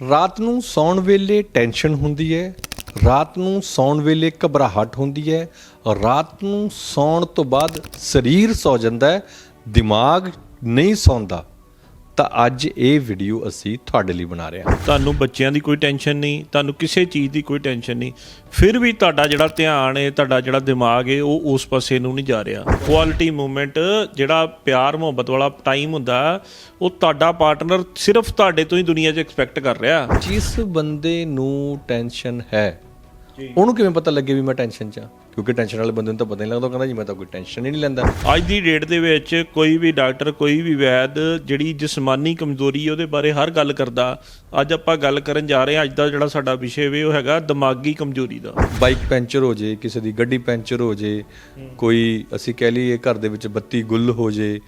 ਰਾਤ ਨੂੰ ਸੌਣ ਵੇਲੇ ਟੈਨਸ਼ਨ ਹੁੰਦੀ ਹੈ, ਰਾਤ ਨੂੰ ਸੌਣ ਵੇਲੇ ਘਬਰਾਹਟ ਹੁੰਦੀ ਹੈ, ਰਾਤ ਨੂੰ ਸੌਣ ਤੋਂ ਬਾਅਦ ਸਰੀਰ ਸੌ ਜਾਂਦਾ ਹੈ, ਦਿਮਾਗ ਨਹੀਂ ਸੌਂਦਾ। ਤਾਂ ਅੱਜ ਇਹ ਵੀਡੀਓ ਅਸੀਂ ਤੁਹਾਡੇ ਲਈ ਬਣਾ ਰਹੇ ਹਾਂ। ਤੁਹਾਨੂੰ ਬੱਚਿਆਂ ਦੀ ਕੋਈ ਟੈਨਸ਼ਨ ਨਹੀਂ ਤੁਹਾਨੂੰ ਕਿਸੇ ਚੀਜ਼ ਦੀ ਕੋਈ ਟੈਨਸ਼ਨ ਨਹੀਂ। ਫਿਰ ਵੀ ਤੁਹਾਡਾ ਜਿਹੜਾ ਧਿਆਨ ਹੈ ਤੁਹਾਡਾ ਜਿਹੜਾ ਦਿਮਾਗ ਹੈ ਉਹ ਉਸ ਪਾਸੇ ਨੂੰ ਨਹੀਂ ਜਾ ਰਿਹਾ। ਕੁਆਲਿਟੀ ਮੂਵਮੈਂਟ ਜਿਹੜਾ ਪਿਆਰ ਮੁਹੱਬਤ ਵਾਲਾ ਟਾਈਮ ਹੁੰਦਾ ਉਹ ਤੁਹਾਡਾ ਪਾਰਟਨਰ ਸਿਰਫ ਤੁਹਾਡੇ ਤੋਂ ਹੀ ਦੁਨੀਆ 'ਚ ਐਕਸਪੈਕਟ ਕਰ ਰਿਹਾ। ਜਿਸ ਬੰਦੇ ਨੂੰ ਟੈਨਸ਼ਨ ਹੈ ਉਹਨੂੰ ਕਿਵੇਂ ਪਤਾ ਲੱਗੇ ਵੀ ਮੈਂ ਟੈਨਸ਼ਨ 'ਚ ਹਾਂ ਕਿਉਂਕਿ ਟੈਨਸ਼ਨ ਵਾਲੇ ਬੰਦੇ ਨੂੰ ਤਾਂ ਪਤਾ ਨਹੀਂ ਲੱਗਦਾ ਉਹ ਕਹਿੰਦਾ ਜੀ ਮੈਂ ਤਾਂ ਕੋਈ ਟੈਨਸ਼ਨ ਹੀ ਨਹੀਂ ਲੈਂਦਾ। ਅੱਜ ਦੀ ਡੇਟ ਦੇ ਵਿੱਚ ਕੋਈ ਵੀ ਡਾਕਟਰ ਕੋਈ ਵੀ ਵੈਦ ਜਿਹੜੀ ਜਿਸਮਾਨੀ ਕਮਜ਼ੋਰੀ ਉਹਦੇ ਬਾਰੇ ਹਰ ਗੱਲ ਕਰਦਾ। ਅੱਜ ਆਪਾਂ ਗੱਲ ਕਰਨ ਜਾ ਰਹੇ ਹਾਂ ਅੱਜ ਦਾ ਜਿਹੜਾ ਸਾਡਾ ਵਿਸ਼ੇ ਵੇ ਉਹ ਹੈਗਾ ਦਿਮਾਗੀ ਕਮਜ਼ੋਰੀ ਦਾ। ਬਾਈਕ ਪੈਂਚਰ ਹੋ ਜੇ ਕਿਸੇ ਦੀ ਗੱਡੀ ਪੈਂਚਰ ਹੋ ਜੇ ਕੋਈ ਅਸੀਂ ਕਹਿ ਲਈਏ ਘਰ ਦੇ ਵਿੱਚ ਬੱਤੀ ਗੁੱਲ ਹੋ ਜੇ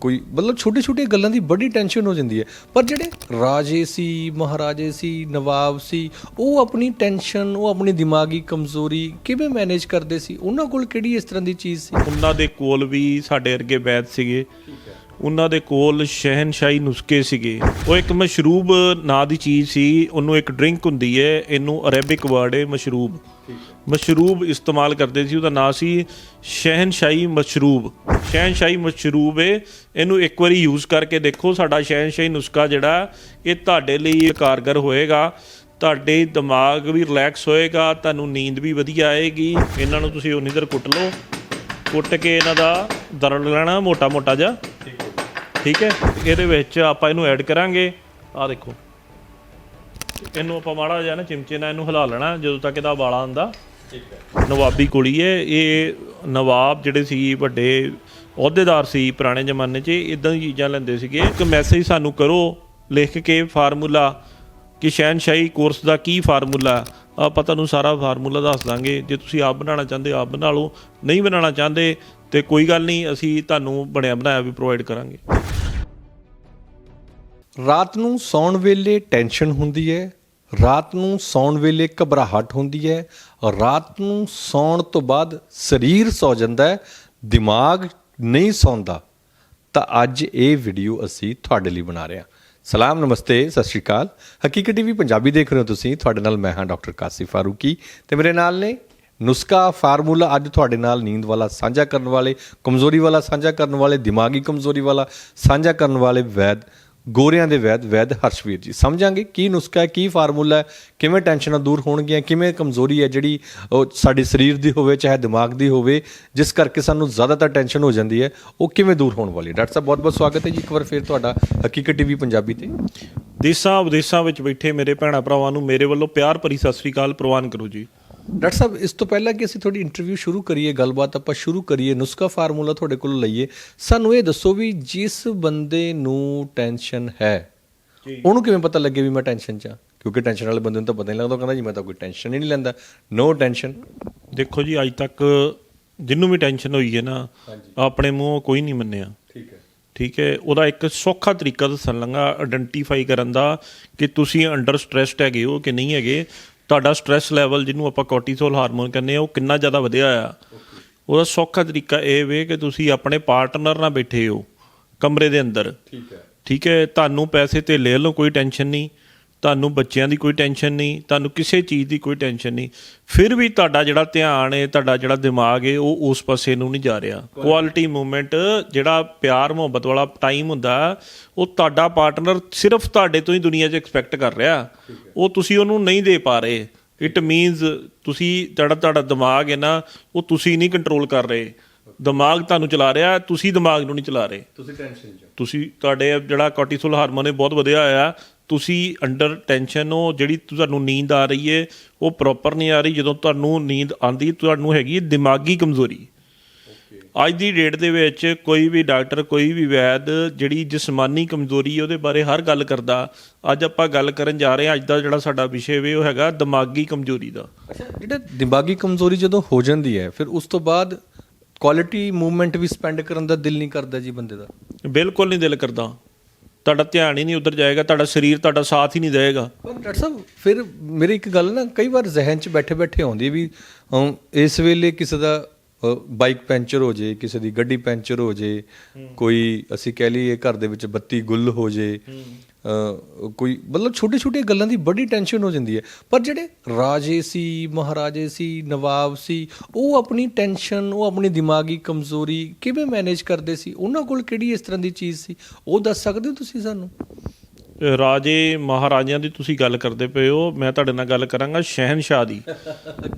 ਕੋਈ ਮਤਲਬ ਛੋਟੇ ਛੋਟੇ ਗੱਲਾਂ ਦੀ ਬੜੀ ਟੈਨਸ਼ਨ ਹੋ ਜਾਂਦੀ ਹੈ। ਪਰ ਜਿਹੜੇ ਰਾਜੇ ਸੀ, ਮਹਾਰਾਜੇ ਸੀ, ਨਵਾਬ ਸੀ, ਉਹ ਆਪਣੀ ਟੈਨਸ਼ਨ ਉਹ ਆਪਣੀ ਦਿਮਾਗੀ ਕਮਜ਼ੋਰੀ ਕਿਵੇਂ ਮੈਨੇਜ ਕਰਦੇ ਸੀ? ਉਹਨਾਂ ਕੋਲ ਕਿਹੜੀ ਇਸ ਤਰ੍ਹਾਂ ਦੀ ਚੀਜ਼ ਸੀ? ਉਹਨਾਂ ਦੇ ਕੋਲ ਵੀ ਸਾਡੇ ਵਰਗੇ ਵੈਦ ਸੀਗੇ। ਉਹਨਾਂ ਦੇ ਕੋਲ ਸ਼ਹਿਨਸ਼ਾਹੀ ਨੁਸਖੇ ਸੀਗੇ। ਉਹ ਇੱਕ ਮਸ਼ਰੂਬ ਨਾਂ ਦੀ ਚੀਜ਼ ਸੀ। ਉਹਨੂੰ ਇੱਕ ਡਰਿੰਕ ਹੁੰਦੀ ਹੈ। ਇਹਨੂੰ ਅਰੇਬਿਕ ਵਰਡ ਹੈ ਮਸ਼ਰੂਬ। ਮਸ਼ਰੂਬ ਇਸਤੇਮਾਲ ਕਰਦੇ ਸੀ ਉਹਦਾ ਨਾਂ ਸੀ ਸ਼ਹਿਨਸ਼ਾਹੀ ਮਸ਼ਰੂਬ। ਸ਼ਹਿਨਸ਼ਾਹੀ ਮਸ਼ਰੂਬ ਹੈ ਇਹਨੂੰ ਇੱਕ ਵਾਰੀ ਯੂਜ਼ ਕਰਕੇ ਦੇਖੋ ਸਾਡਾ ਸ਼ਹਿਨਸ਼ਾਹੀ ਨੁਸਖਾ ਜਿਹੜਾ ਇਹ ਤੁਹਾਡੇ ਲਈ ਕਾਰਗਰ ਹੋਏਗਾ। ਤੁਹਾਡੇ ਦਿਮਾਗ ਵੀ ਰਿਲੈਕਸ ਹੋਏਗਾ ਤੁਹਾਨੂੰ ਨੀਂਦ ਵੀ ਵਧੀਆ ਆਏਗੀ। ਇਹਨਾਂ ਨੂੰ ਤੁਸੀਂ ਉਨੀ ਦੇਰ ਕੁੱਟ ਲਓ। ਕੁੱਟ ਕੇ ਇਹਨਾਂ ਦਾ ਦਰੜ ਲੈਣਾ ਮੋਟਾ ਮੋਟਾ ਜਿਹਾ। ਠੀਕ ਹੈ। ਇਹਦੇ ਵਿੱਚ ਆਪਾਂ ਇਹਨੂੰ ਐਡ ਕਰਾਂਗੇ। ਆਹ ਦੇਖੋ। ਇਹਨੂੰ ਆਪਾਂ ਮਾੜਾ ਜਿਹਾ ਨਾ ਚਿਮਚੇ ਨਾਲ ਇਹਨੂੰ ਹਿਲਾ ਲੈਣਾ ਜਦੋਂ ਤੱਕ ਇਹਦਾ ਵਾਲਾ ਆਂਦਾ ਨਵਾਬੀ ਕੁਲੀ ਹੈ ਇਹ ਨਵਾਬ ਜਿਹੜੇ ਸੀ ਵੱਡੇ ਅਹੁਦੇਦਾਰ ਸੀ ਪੁਰਾਣੇ ਜ਼ਮਾਨੇ 'ਚ ਇਦਾਂ ਦੀ ਚੀਜ਼ਾਂ ਲੈਂਦੇ ਸੀਗੇ। ਇੱਕ ਮੈਸੇਜ ਸਾਨੂੰ ਕਰੋ ਲਿਖ ਕੇ ਫਾਰਮੂਲਾ ਕਿ ਸ਼ਹਿਨਸ਼ਾਹੀ ਕੋਰਸ ਦਾ ਕੀ ਫਾਰਮੂਲਾ? ਆਪਾਂ ਤੁਹਾਨੂੰ ਸਾਰਾ ਫਾਰਮੂਲਾ ਦੱਸ ਦਾਂਗੇ। ਜੇ ਤੁਸੀਂ ਆਪ ਬਣਾਉਣਾ ਚਾਹੁੰਦੇ ਆਪ ਬਣਾ ਲਓ। ਨਹੀਂ ਬਣਾਉਣਾ ਚਾਹੁੰਦੇ ਤੇ ਕੋਈ ਗੱਲ ਨਹੀਂ ਅਸੀਂ ਤੁਹਾਨੂੰ ਬਣਿਆ ਬਣਾਇਆ ਵੀ ਪ੍ਰੋਵਾਈਡ ਕਰਾਂਗੇ। ਰਾਤ ਨੂੰ ਸੌਣ ਵੇਲੇ ਟੈਨਸ਼ਨ ਹੁੰਦੀ ਹੈ ਰਾਤ ਨੂੰ ਸੌਣ ਵੇਲੇ ਘਬਰਾਹਟ ਹੁੰਦੀ ਹੈ, ਰਾਤ ਨੂੰ ਸੌਣ ਤੋਂ ਬਾਅਦ ਸਰੀਰ ਸੌ ਜਾਂਦਾ ਹੈ, ਦਿਮਾਗ ਨਹੀਂ ਸੌਂਦਾ। ਤਾਂ ਅੱਜ ਇਹ ਵੀਡੀਓ ਅਸੀਂ ਤੁਹਾਡੇ ਲਈ ਬਣਾ ਰਹੇ ਹਾਂ। ਸਲਾਮ, ਨਮਸਤੇ, ਸਤਿ ਸ਼੍ਰੀ ਅਕਾਲ। ਹਕੀਕਤ ਟੀਵੀ ਪੰਜਾਬੀ ਦੇਖ ਰਹੇ ਹੋ ਤੁਸੀਂ। ਤੁਹਾਡੇ ਨਾਲ ਮੈਂ ਹਾਂ ਡਾਕਟਰ ਕਾਸੀ ਫਾਰੂਕੀ ਤੇ ਮੇਰੇ ਨਾਲ ਨੇ ਨੁਸਖਾ ਫਾਰਮੂਲਾ ਅੱਜ ਤੁਹਾਡੇ ਨਾਲ ਨੀਂਦ ਵਾਲਾ, ਸਾਂਝਾ ਕਰਨ ਵਾਲੇ, ਕਮਜ਼ੋਰੀ ਵਾਲਾ, ਸਾਂਝਾ ਕਰਨ ਵਾਲੇ, ਦਿਮਾਗੀ ਕਮਜ਼ੋਰੀ ਵਾਲਾ, ਸਾਂਝਾ ਕਰਨ ਵਾਲੇ ਵੈਦ ਗੋਰਿਆਂ ਦੇ ਵੈਦ ਵੈਦ ਹਰਸ਼ਵੀਰ ਜੀ। ਸਮਝਾਂਗੇ ਕੀ ਨੁਸਖਾ ਹੈ, ਕੀ ਫਾਰਮੂਲਾ ਹੈ, ਕਿਵੇਂ ਟੈਨਸ਼ਨਾਂ ਦੂਰ ਹੋਣਗੀਆਂ, ਕਿਵੇਂ ਕਮਜ਼ੋਰੀ ਹੈ ਜਿਹੜੀ ਉਹ ਸਾਡੇ ਸਰੀਰ ਦੀ ਹੋਵੇ, ਚਾਹੇ ਦਿਮਾਗ ਦੀ ਹੋਵੇ, ਜਿਸ ਕਰਕੇ ਸਾਨੂੰ ਜ਼ਿਆਦਾਤਰ ਟੈਨਸ਼ਨ ਹੋ ਜਾਂਦੀ ਹੈ, ਉਹ ਕਿਵੇਂ ਦੂਰ ਹੋਣ ਵਾਲੀ ਡਾਕਟਰ ਸਾਹਿਬ ਬਹੁਤ ਬਹੁਤ ਸਵਾਗਤ ਹੈ ਜੀ। ਇੱਕ ਵਾਰ ਫਿਰ ਤੁਹਾਡਾ ਹਕੀਕਤ ਟੀਵੀ ਪੰਜਾਬੀ ਤੇ। ਦੇਸ਼ਾਂ ਵਿਦੇਸ਼ਾਂ ਵਿੱਚ ਬੈਠੇ ਮੇਰੇ ਭੈਣਾ ਭਰਾਵਾਂ ਨੂੰ ਮੇਰੇ ਵੱਲੋਂ ਪਿਆਰ ਭਰੀ ਸਤਿ ਸ੍ਰੀ ਅਕਾਲ ਪ੍ਰਵਾਨ ਕਰੋ ਜੀ। ਡਾਕਟਰ ਸਾਹਿਬ ਇਸ ਤੋਂ ਪਹਿਲਾਂ ਕਿ ਅਸੀਂ ਤੁਹਾਡੀ ਇੰਟਰਵਿਊ ਸ਼ੁਰੂ ਕਰੀਏ ਗੱਲਬਾਤ ਆਪਾਂ ਸ਼ੁਰੂ ਕਰੀਏ ਨੁਸਖਾ ਫਾਰਮੂਲਾ ਤੁਹਾਡੇ ਕੋਲ ਲਈਏ ਸਾਨੂੰ ਇਹ ਦੱਸੋ ਵੀ ਜਿਸ ਬੰਦੇ ਨੂੰ ਟੈਨਸ਼ਨ ਹੈ ਉਹਨੂੰ ਕਿਵੇਂ ਪਤਾ ਲੱਗੇ ਵੀ ਮੈਂ ਟੈਨਸ਼ਨ 'ਚ ਹਾਂ? ਕਿਉਂਕਿ ਟੈਨਸ਼ਨ ਵਾਲੇ ਬੰਦੇ ਨੂੰ ਤਾਂ ਪਤਾ ਨਹੀਂ ਲੱਗਦਾ ਕਹਿੰਦਾ ਜੀ ਮੈਂ ਤਾਂ ਕੋਈ ਟੈਨਸ਼ਨ ਹੀ ਨਹੀਂ ਲੈਂਦਾ। ਨੋ ਟੈਨਸ਼ਨ ਦੇਖੋ ਜੀ ਅੱਜ ਤੱਕ ਜਿੰਨੂੰ ਵੀ ਟੈਨਸ਼ਨ ਹੋਈ ਹੈ ਨਾ ਆਪਣੇ ਮੂੰਹੋਂ ਕੋਈ ਨਹੀਂ ਮੰਨਿਆ। ਠੀਕ ਹੈ। ਠੀਕ ਹੈ ਉਹਦਾ ਇੱਕ ਸੌਖਾ ਤਰੀਕਾ ਦੱਸਣ ਲੱਗਾ ਆਇਡੈਂਟੀਫਾਈ ਕਰਨ ਦਾ ਕਿ ਤੁਸੀਂ ਅੰਡਰ ਸਟ੍ਰੈਸਡ ਹੈਗੇ ਹੋ ਕਿ ਨਹੀਂ ਹੈਗੇ। ਤੁਹਾਡਾ ਸਟ੍ਰੈਸ ਲੈਵਲ ਜਿਹਨੂੰ ਆਪਾਂ ਕੋਰਟੀਸੋਲ ਹਾਰਮੋਨ ਕਹਿੰਦੇ ਆ ਉਹ ਕਿੰਨਾ ਜ਼ਿਆਦਾ ਵਧਿਆ ਆ। ਉਹਦਾ ਸੌਖਾ ਤਰੀਕਾ ਇਹ ਵੇ ਕਿ ਤੁਸੀਂ ਆਪਣੇ ਪਾਰਟਨਰ ਨਾਲ ਬੈਠੇ ਹੋ ਕਮਰੇ ਦੇ ਅੰਦਰ। ਠੀਕ ਹੈ। ਠੀਕ ਹੈ ਤੁਹਾਨੂੰ ਪੈਸੇ ਤੇ ਲੈ ਲਓ ਕੋਈ ਟੈਨਸ਼ਨ ਨਹੀਂ। ਤੁਹਾਨੂੰ ਬੱਚਿਆਂ ਦੀ ਕੋਈ ਟੈਨਸ਼ਨ ਨਹੀਂ ਤੁਹਾਨੂੰ ਕਿਸੇ ਚੀਜ਼ ਦੀ ਕੋਈ ਟੈਨਸ਼ਨ ਨਹੀਂ। ਫਿਰ ਵੀ ਤੁਹਾਡਾ ਜਿਹੜਾ ਧਿਆਨ ਹੈ ਤੁਹਾਡਾ ਜਿਹੜਾ ਦਿਮਾਗ ਹੈ ਉਹ ਉਸ ਪਾਸੇ ਨੂੰ ਨਹੀਂ ਜਾ ਰਿਹਾ। ਕੁਆਲਿਟੀ ਮੂਵਮੈਂਟ ਜਿਹੜਾ ਪਿਆਰ ਮੁਹੱਬਤ ਵਾਲਾ ਟਾਈਮ ਹੁੰਦਾ ਉਹ ਤੁਹਾਡਾ ਪਾਰਟਨਰ ਸਿਰਫ ਤੁਹਾਡੇ ਤੋਂ ਹੀ ਦੁਨੀਆ 'ਚ ਐਕਸਪੈਕਟ ਕਰ ਰਿਹਾ। ਉਹ ਤੁਸੀਂ ਉਹਨੂੰ ਨਹੀਂ ਦੇ ਪਾ ਰਹੇ। ਇਟ ਮੀਨਸ ਤੁਸੀਂ ਜਿਹੜਾ ਤੁਹਾਡਾ ਦਿਮਾਗ ਹੈ ਨਾ ਉਹ ਤੁਸੀਂ ਨਹੀਂ ਕੰਟਰੋਲ ਕਰ ਰਹੇ। ਦਿਮਾਗ ਤੁਹਾਨੂੰ ਚਲਾ ਰਿਹਾ ਤੁਸੀਂ ਦਿਮਾਗ ਨੂੰ ਨਹੀਂ ਚਲਾ ਰਹੇ। ਤੁਸੀਂ ਟੈਨਸ਼ਨ 'ਚ ਤੁਸੀਂ ਤੁਹਾਡੇ ਜਿਹੜਾ ਕੋਰਟੀਸੋਲ ਹਾਰਮੋਨ ਹੈ ਬਹੁਤ ਵਧਿਆ ਹੋਇਆ ਤੁਸੀਂ ਅੰਡਰ ਟੈਨਸ਼ਨ ਹੋ ਜਿਹੜੀ ਤੁਹਾਨੂੰ ਨੀਂਦ ਆ ਰਹੀ ਹੈ ਉਹ ਪ੍ਰੋਪਰ ਨਹੀਂ ਆ ਰਹੀ ਜਦੋਂ ਤੁਹਾਨੂੰ ਨੀਂਦ ਆਂਦੀ ਤੁਹਾਨੂੰ ਹੈਗੀ ਦਿਮਾਗੀ ਕਮਜ਼ੋਰੀ। ਅੱਜ ਦੀ ਡੇਟ ਦੇ ਵਿੱਚ ਕੋਈ ਵੀ ਡਾਕਟਰ ਕੋਈ ਵੀ ਵੈਦ ਜਿਹੜੀ ਜਿਸਮਾਨੀ ਕਮਜ਼ੋਰੀ ਉਹਦੇ ਬਾਰੇ ਹਰ ਗੱਲ ਕਰਦਾ। ਅੱਜ ਆਪਾਂ ਗੱਲ ਕਰਨ ਜਾ ਰਹੇ ਹਾਂ ਅੱਜ ਦਾ ਜਿਹੜਾ ਸਾਡਾ ਵਿਸ਼ੇ ਵੇ ਉਹ ਹੈਗਾ ਦਿਮਾਗੀ ਕਮਜ਼ੋਰੀ ਦਾ। ਅੱਛਾ ਜਿਹੜਾ ਦਿਮਾਗੀ ਕਮਜ਼ੋਰੀ ਜਦੋਂ ਹੋ ਜਾਂਦੀ ਹੈ ਫਿਰ ਉਸ ਤੋਂ ਬਾਅਦ ਕੁਆਲਿਟੀ ਮੂਵਮੈਂਟ ਵੀ ਸਪੈਂਡ ਕਰਨ ਦਾ ਦਿਲ ਨਹੀਂ ਕਰਦਾ ਜੀ ਬੰਦੇ ਦਾ? ਬਿਲਕੁਲ ਨਹੀਂ ਦਿਲ ਕਰਦਾ। ਤੁਹਾਡਾ ਧਿਆਨ ਹੀ ਨਹੀਂ ਉਧਰ ਜਾਏਗਾ ਤੁਹਾਡਾ ਸਰੀਰ ਤੁਹਾਡਾ ਸਾਥ ਹੀ ਨਹੀਂ ਦੇਵੇਗਾ। ਪਰ ਡਾਕਟਰ ਸਾਹਿਬ ਫਿਰ ਮੇਰੀ ਇੱਕ ਗੱਲ ਨਾ ਕਈ ਵਾਰ ਜ਼ਿਹਨ 'ਚ ਬੈਠੇ ਬੈਠੇ ਆਉਂਦੀ ਵੀ ਅਮ, ਇਸ ਵੇਲੇ ਕਿਸੇ ਦਾ ਬਾਈਕ ਪੈਂਚਰ ਹੋ ਜੇ ਕਿਸੇ ਦੀ ਗੱਡੀ ਪੈਂਚਰ ਹੋ ਜੇ ਕੋਈ ਅਸੀਂ ਕਹਿ ਲਈਏ ਘਰ ਦੇ ਵਿੱਚ ਬੱਤੀ ਗੁੱਲ ਹੋ ਜੇ ਕੋਈ ਮਤਲਬ ਛੋਟੇ ਛੋਟੇ ਗੱਲਾਂ ਦੀ ਬੜੀ ਟੈਨਸ਼ਨ ਹੋ ਜਾਂਦੀ ਹੈ। ਪਰ ਜਿਹੜੇ ਰਾਜੇ ਸੀ ਮਹਾਰਾਜੇ ਸੀ ਨਵਾਬ ਸੀ ਉਹ ਆਪਣੀ ਟੈਨਸ਼ਨ ਉਹ ਆਪਣੀ ਦਿਮਾਗੀ ਕਮਜ਼ੋਰੀ ਕਿਵੇਂ ਮੈਨੇਜ ਕਰਦੇ ਸੀ? ਉਹਨਾਂ ਕੋਲ ਕਿਹੜੀ ਇਸ ਤਰ੍ਹਾਂ ਦੀ ਚੀਜ਼ ਸੀ? ਉਹ ਦੱਸ ਸਕਦੇ ਹੋ ਤੁਸੀਂ ਸਾਨੂੰ? ਰਾਜੇ ਮਹਾਰਾਜਿਆਂ ਦੀ ਤੁਸੀਂ ਗੱਲ ਕਰਦੇ ਪਏ ਹੋ। ਮੈਂ ਤੁਹਾਡੇ ਨਾਲ ਗੱਲ ਕਰਾਂਗਾ ਸ਼ਹਿਨशाह ਦੀ।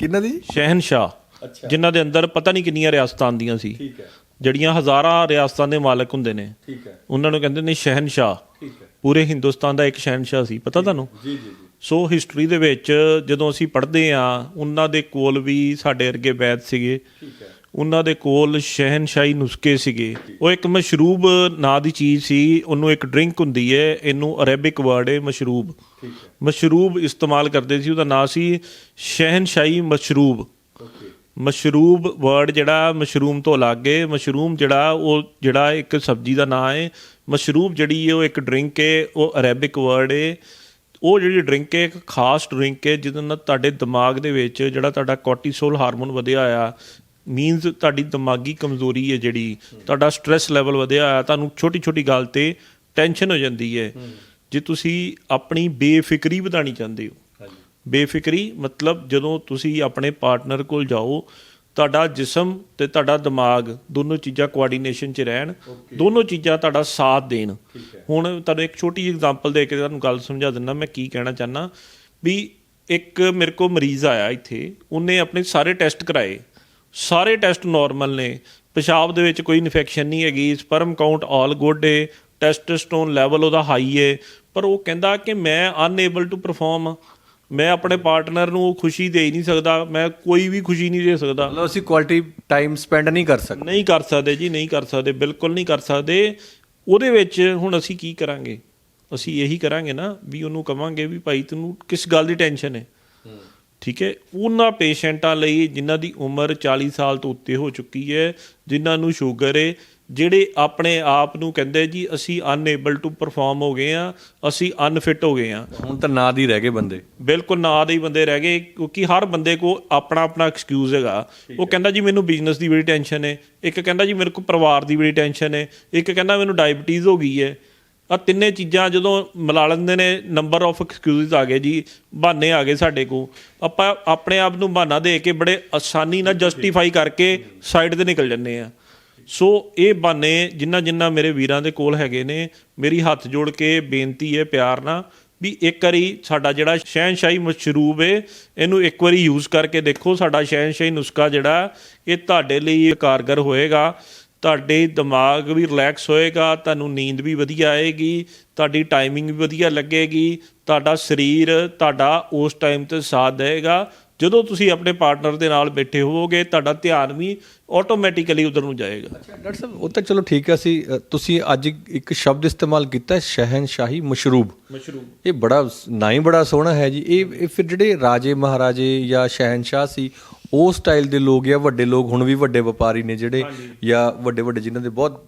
ਕਿੰਨਾ ਦੀ? ਸ਼ਹਿਨशाह ਅੱਛਾ। ਜਿਨ੍ਹਾਂ ਦੇ ਅੰਦਰ ਪਤਾ ਨਹੀਂ ਕਿੰਨੀਆਂ ਰਿਆਸਤਾਂ ਆਉਂਦੀਆਂ ਸੀ। ਠੀਕ ਹੈ। ਜਿਹੜੀਆਂ ਹਜ਼ਾਰਾਂ ਰਿਆਸਤਾਂ ਦੇ ਮਾਲਕ ਹੁੰਦੇ ਨੇ। ਠੀਕ ਹੈ। ਉਹਨਾਂ ਨੂੰ ਕਹਿੰਦੇ ਨੇ ਸ਼ਹਿਨਸ਼ਾਹ। ਠੀਕ ਹੈ। ਪੂਰੇ ਹਿੰਦੁਸਤਾਨ ਦਾ ਇੱਕ ਸ਼ਹਿਨਸ਼ਾਹ ਸੀ। ਪਤਾ ਤੁਹਾਨੂੰ? ਜੀ ਜੀ ਸੋ ਹਿਸਟਰੀ ਦੇ ਵਿੱਚ ਜਦੋਂ ਅਸੀਂ ਪੜ੍ਹਦੇ ਆ ਉਹਨਾਂ ਦੇ ਕੋਲ ਵੀ ਸਾਡੇ ਅਰਗੇ ਵੈਦ ਸੀਗੇ। ਠੀਕ ਹੈ। ਉਹਨਾਂ ਦੇ ਕੋਲ ਸ਼ਹਿਨਸ਼ਾਹੀ ਨੁਸਖੇ ਸੀਗੇ। ਉਹ ਇੱਕ ਮਸ਼ਰੂਬ ਨਾਂ ਦੀ ਚੀਜ਼ ਸੀ। ਉਹਨੂੰ ਇੱਕ ਡਰਿੰਕ ਹੁੰਦੀ ਹੈ। ਇਹਨੂੰ ਅਰੇਬਿਕ ਵਰਡ ਹੈ ਮਸ਼ਰੂਬ। ਮਸ਼ਰੂਬ ਇਸਤੇਮਾਲ ਕਰਦੇ ਸੀ। ਉਹਦਾ ਨਾਂ ਸੀ ਸ਼ਹਿਨਸ਼ਾਹੀ ਮਸ਼ਰੂਬ। ਮਸ਼ਰੂਬ ਵਰਡ ਜਿਹੜਾ ਮਸ਼ਰੂਮ ਤੋਂ ਅਲੱਗ ਹੈ ਮਸ਼ਰੂਮ ਜਿਹੜਾ ਉਹ ਜਿਹੜਾ ਇੱਕ ਸਬਜ਼ੀ ਦਾ ਨਾਂ ਹੈ ਮਸ਼ਰੂਬ ਜਿਹੜੀ ਹੈ ਉਹ ਇੱਕ ਡਰਿੰਕ ਹੈ ਉਹ ਅਰੇਬਿਕ ਵਰਡ ਹੈ ਉਹ ਜਿਹੜੀ ਡਰਿੰਕ ਹੈ ਇੱਕ ਖਾਸ ਡਰਿੰਕ ਹੈ ਜਿਹਦੇ ਨਾਲ ਤੁਹਾਡੇ ਦਿਮਾਗ ਦੇ ਵਿੱਚ ਜਿਹੜਾ ਤੁਹਾਡਾ ਕੋਰਟੀਸੋਲ ਹਾਰਮੋਨ ਵਧਿਆ ਆ ਮੀਨਸ ਤੁਹਾਡੀ ਦਿਮਾਗੀ ਕਮਜ਼ੋਰੀ ਹੈ ਜਿਹੜੀ। ਤੁਹਾਡਾ ਸਟ्रेस ਲੈਵਲ ਵਧਿਆ ਆ ਤੁਹਾਨੂੰ ਛੋਟੀ ਛੋਟੀ ਗੱਲ ਤੇ ਟੈਨਸ਼ਨ ਹੋ ਜਾਂਦੀ ਹੈ। ਜੇ ਤੁਸੀਂ ਆਪਣੀ ਬੇਫਿਕਰੀ ਵਧਾਣੀ ਚਾਹੁੰਦੇ ਹੋ ਬੇਫਿਕਰੀ ਮਤਲਬ ਜਦੋਂ ਤੁਸੀਂ ਆਪਣੇ ਪਾਰਟਨਰ ਕੋਲ ਜਾਓ ਤੁਹਾਡਾ ਜਿਸਮ ਤੇ ਤੁਹਾਡਾ ਦਿਮਾਗ ਦੋਨੋਂ ਚੀਜ਼ਾਂ ਕੋਆਰਡੀਨੇਸ਼ਨ 'ਚ ਰਹਿਣ ਦੋਨੋਂ ਚੀਜ਼ਾਂ ਤੁਹਾਡਾ ਸਾਥ ਦੇਣ। ਹੁਣ ਤੁਹਾਨੂੰ ਇੱਕ ਛੋਟੀ ਜਿਹੀ ਐਗਜ਼ਾਮਪਲ ਦੇ ਕੇ ਤੁਹਾਨੂੰ ਗੱਲ ਸਮਝਾ ਦਿੰਦਾ ਮੈਂ ਕੀ ਕਹਿਣਾ ਚਾਹਨਾ ਵੀ ਇੱਕ ਮੇਰੇ ਕੋਲ ਮਰੀਜ਼ ਆਇਆ ਇੱਥੇ ਉਹਨੇ ਆਪਣੇ ਸਾਰੇ ਟੈਸਟ ਕਰਾਏ। ਸਾਰੇ ਟੈਸਟ ਨਾਰਮਲ ਨੇ। ਪਿਸ਼ਾਬ ਦੇ ਵਿੱਚ ਕੋਈ ਇਨਫੈਕਸ਼ਨ ਨਹੀਂ ਹੈਗੀ। ਸਪਰਮ ਕਾਊਂਟ ਆਲ ਗੁੱਡ ਹੈ ਟੈਸਟੋਸਟੋਨ ਲੈਵਲ ਉਹਦਾ ਹਾਈ ਹੈ ਪਰ ਉਹ ਕਹਿੰਦਾ ਕਿ ਮੈਂ ਅਨਏਬਲ ਟੂ ਪਰਫਾਰਮ ਮੈਂ ਆਪਣੇ ਪਾਰਟਨਰ ਨੂੰ ਖੁਸ਼ੀ ਦੇ ਹੀ ਨਹੀਂ ਸਕਦਾ ਮੈਂ ਕੋਈ ਵੀ ਖੁਸ਼ੀ ਨਹੀਂ ਦੇ ਸਕਦਾ। ਮਤਲਬ ਅਸੀਂ ਕੁਆਲਿਟੀ ਟਾਈਮ ਸਪੈਂਡ ਨਹੀਂ ਕਰ ਸਕਦੇ। ਨਹੀਂ ਕਰ ਸਕਦੇ ਜੀ ਨਹੀਂ ਕਰ ਸਕਦੇ ਬਿਲਕੁਲ ਨਹੀਂ ਕਰ ਸਕਦੇ। ਉਹਦੇ ਵਿੱਚ ਹੁਣ ਅਸੀਂ ਕੀ ਕਰਾਂਗੇ? ਅਸੀਂ ਇਹੀ ਕਰਾਂਗੇ ਨਾ ਵੀ ਉਹਨੂੰ ਕਵਾਂਗੇ ਵੀ ਭਾਈ ਤੈਨੂੰ ਕਿਸ ਗੱਲ ਦੀ ਟੈਨਸ਼ਨ ਹੈ? ਠੀਕ ਹੈ? ਉਹਨਾਂ ਪੇਸ਼ੈਂਟਾਂ ਲਈ ਜਿਨ੍ਹਾਂ ਦੀ ਉਮਰ 40 ਸਾਲ ਤੋਂ ਉੱਤੇ ਹੋ ਚੁੱਕੀ ਹੈ ਜਿਨ੍ਹਾਂ ਨੂੰ ਸ਼ੂਗਰ ਹੈ ਜਿਹੜੇ ਆਪਣੇ ਆਪ ਨੂੰ ਕਹਿੰਦੇ ਜੀ ਅਸੀਂ ਅਨਏਬਲ ਟੂ ਪਰਫਾਰਮ ਹੋ ਗਏ ਆ ਅਸੀਂ ਅਨਫਿਟ ਹੋ ਗਏ ਆ ਹੁਣ ਤਾਂ ਨਾਂ ਦੀ ਰਹਿ ਗਏ ਬੰਦੇ। ਬਿਲਕੁਲ ਨਾਂ ਦੇ ਹੀ ਬੰਦੇ ਰਹਿ ਗਏ ਕਿਉਂਕਿ ਹਰ ਬੰਦੇ ਕੋ ਆਪਣਾ ਆਪਣਾ ਐਕਸਕਿਊਜ਼ ਹੈਗਾ। ਉਹ ਕਹਿੰਦਾ ਜੀ ਮੈਨੂੰ ਬਿਜ਼ਨਸ ਦੀ ਬੜੀ ਟੈਨਸ਼ਨ ਹੈ। ਇੱਕ ਕਹਿੰਦਾ ਜੀ ਮੇਰੇ ਕੋ ਪਰਿਵਾਰ ਦੀ ਬੜੀ ਟੈਨਸ਼ਨ ਹੈ। ਇੱਕ ਕਹਿੰਦਾ ਮੈਨੂੰ ਡਾਇਬੀਟੀਜ਼ ਹੋ ਗਈ ਹੈ। ਆ ਤਿੰਨੇ ਚੀਜ਼ਾਂ ਜਦੋਂ ਮਿਲਾ ਲੈਂਦੇ ਨੇ ਨੰਬਰ ਆਫ ਐਕਸਕਿਊਜ਼ਸ ਆ ਗਏ ਜੀ ਬਹਾਨੇ ਆ ਗਏ ਸਾਡੇ ਕੋ ਆਪਾਂ ਆਪਣੇ ਆਪ ਨੂੰ ਬਹਾਨਾ ਦੇ ਕੇ ਬੜੇ ਆਸਾਨੀ ਨਾਲ ਜਸਟੀਫਾਈ ਕਰਕੇ ਸਾਈਡ ਤੇ ਨਿਕਲ ਜੰਨੇ ਆ ਸੋ ਇਹ ਬਾਨੇ ਜਿੰਨਾ ਜਿੰਨਾ ਮੇਰੇ ਵੀਰਾਂ ਦੇ ਕੋਲ ਹੈਗੇ ਨੇ, ਮੇਰੀ ਹੱਥ ਜੋੜ ਕੇ ਬੇਨਤੀ ਹੈ ਪਿਆਰ ਨਾਲ ਵੀ ਇੱਕ ਵਾਰੀ ਸਾਡਾ ਜਿਹੜਾ ਸ਼ਹਿਨशाही ਮਸ਼ਰੂਬ ਏ, ਇਹਨੂੰ ਇੱਕ ਵਾਰੀ ਯੂਜ਼ ਕਰਕੇ ਦੇਖੋ ਸਾਡਾ ਸ਼ਹਿਨशाही ਨੁਸਖਾ ਜਿਹੜਾ, ਇਹ ਤੁਹਾਡੇ ਲਈ ਕਾਰਗਰ ਹੋਏਗਾ, ਤੁਹਾਡੇ ਦਿਮਾਗ ਵੀ ਰਿਲੈਕਸ ਹੋਏਗਾ, ਤੁਹਾਨੂੰ ਨੀਂਦ ਵੀ ਵਧੀਆ ਆਏਗੀ, ਤੁਹਾਡੀ ਟਾਈਮਿੰਗ ਵੀ ਵਧੀਆ ਲੱਗੇਗੀ, ਤੁਹਾਡਾ ਸਰੀਰ ਤੁਹਾਡਾ ਉਸ ਟਾਈਮ ਤੇ ਸਾਥ ਦੇਵੇਗਾ ਜਦੋਂ ਤੁਸੀਂ ਆਪਣੇ ਪਾਰਟਨਰ ਦੇ ਨਾਲ ਬੈਠੇ ਹੋਵੋਗੇ ਤੁਹਾਡਾ ਧਿਆਨ ਵੀ ਆਟੋਮੈਟਿਕਲੀ ਉਧਰ ਨੂੰ ਜਾਏਗਾ। ਅੱਛਾ ਡਾਕਟਰ ਸਾਹਿਬ ਉਹ ਚਲੋ ਠੀਕ ਹੈ ਸੀ ਤੁਸੀਂ ਅੱਜ ਇੱਕ ਸ਼ਬਦ ਇਸਤੇਮਾਲ ਕੀਤਾ ਸ਼ਹਿਨशाही ਮਸ਼ਰੂਬ। ਮਸ਼ਰੂਬ। ਇਹ ਬੜਾ ਨਾ ਹੀ ਬੜਾ ਸੋਹਣਾ ਹੈ ਜੀ। ਇਹ ਫਿਰ ਜਿਹੜੇ ਰਾਜੇ ਮਹਾਰਾਜੇ ਜਾਂ ਸ਼ਹਿਨशाह ਸੀ ਉਹ ਸਟਾਈਲ ਦੇ ਲੋਕ ਜਾਂ ਵੱਡੇ ਲੋਕ ਹੁਣ ਵੀ ਵੱਡੇ ਵਪਾਰੀ ਨੇ ਜਿਹੜੇ ਜਾਂ ਵੱਡੇ ਵੱਡੇ ਜਿਨ੍ਹਾਂ ਦੇ ਬਹੁਤ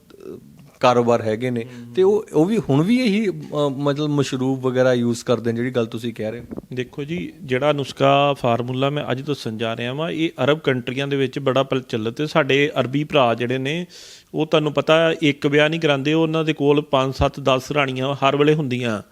ਕਾਰੋਬਾਰ ਹੈਗੇ ਨੇ। ਤੇ ਉਹ ਉਹ ਵੀ ਹੁਣ ਵੀ ਇਹੀ ਮਤਲਬ ਮਸ਼ਰੂਬ ਵਗੈਰਾ ਯੂਜ਼ ਕਰਦੇ ਨੇ ਜਿਹੜੀ ਗੱਲ ਤੁਸੀਂ ਕਹਿ ਰਹੇ ਹੋ? ਦੇਖੋ ਜੀ, ਜਿਹੜਾ ਨੁਸਖਾ ਫਾਰਮੂਲਾ ਮੈਂ ਅੱਜ ਦੱਸਣ ਜਾ ਰਿਹਾ ਵਾਂ, ਇਹ ਅਰਬ ਕੰਟਰੀਆਂ ਦੇ ਵਿੱਚ ਬੜਾ ਪ੍ਰਚਲਿਤ ਹੈ। ਸਾਡੇ ਅਰਬੀ ਭਰਾ ਜਿਹੜੇ ਨੇ, ਉਹ ਤੁਹਾਨੂੰ ਪਤਾ ਇੱਕ ਵਿਆਹ ਨਹੀਂ ਕਰਾਉਂਦੇ, ਉਹਨਾਂ ਦੇ ਕੋਲ 5 7 10 ਰਾਣੀਆਂ ਹਰ ਵੇਲੇ ਹੁੰਦੀਆਂ।